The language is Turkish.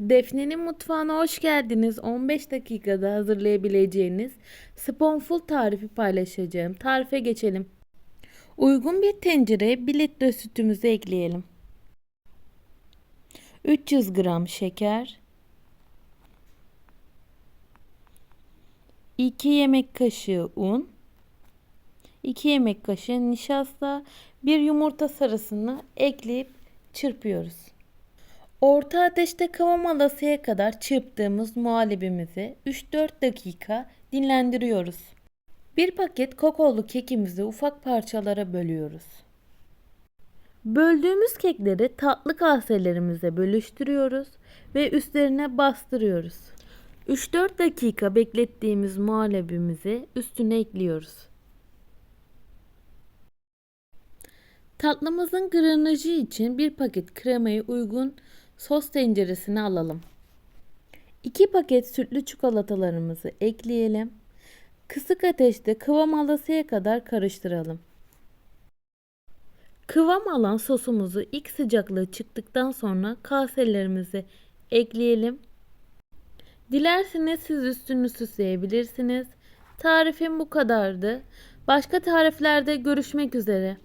Defne'nin mutfağına hoş geldiniz. 15 dakikada hazırlayabileceğiniz sponful tarifi paylaşacağım. Tarife geçelim. Uygun bir tencereye 1 litre sütümüzü ekleyelim. 300 gram şeker, 2 yemek kaşığı un, 2 yemek kaşığı nişasta, 1 yumurta sarısını ekleyip çırpıyoruz. Orta ateşte kıvam alasıya kadar çırptığımız muhallebimizi 3-4 dakika dinlendiriyoruz. Bir paket kakaolu kekimizi ufak parçalara bölüyoruz. Böldüğümüz kekleri tatlı kaselerimize bölüştürüyoruz ve üstlerine bastırıyoruz. 3-4 dakika beklettiğimiz muhallebimizi üstüne ekliyoruz. Tatlımızın granajı için bir paket kremayı uygun sos tenceresine alalım. 2 paket sütlü çikolatalarımızı ekleyelim. Kısık ateşte kıvam alasıya kadar karıştıralım. Kıvam alan sosumuzu ilk sıcaklığı çıktıktan sonra kaselerimize ekleyelim. Dilerseniz siz üstünü süsleyebilirsiniz. Tarifim bu kadardı. Başka tariflerde görüşmek üzere.